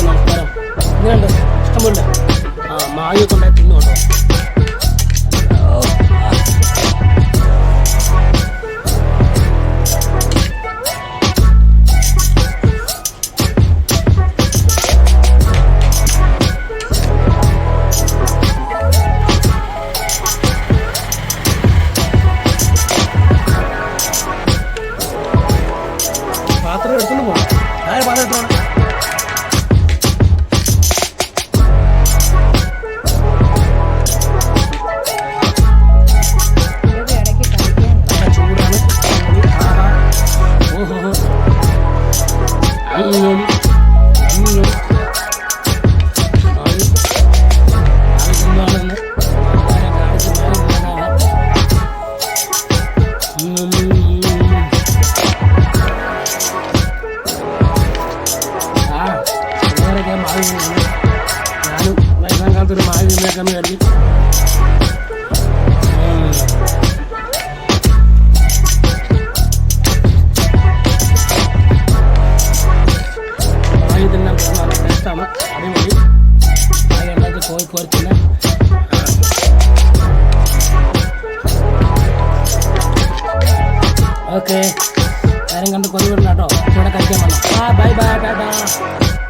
നമസ്കാരം ഇങ്ങനെയുണ്ട് ആ മായൊക്കെ ഉണ്ടായി തിന്നു പാത്രം എടുത്തോണ്ട് പോകാം ആരെ പാത്രം എടുത്തോണം Anlıyorum. Anlıyorum. Ah, sekarang kayak malu, malu, lain kali tuh. చేస్తాము అడిగి అలాగే కోరి కోరుతున్నా ఓకే వేరే కంటే కొద్దిగా ఉన్నాటో చూడకలిగే మనం బాయ్ బాయ్ టాటా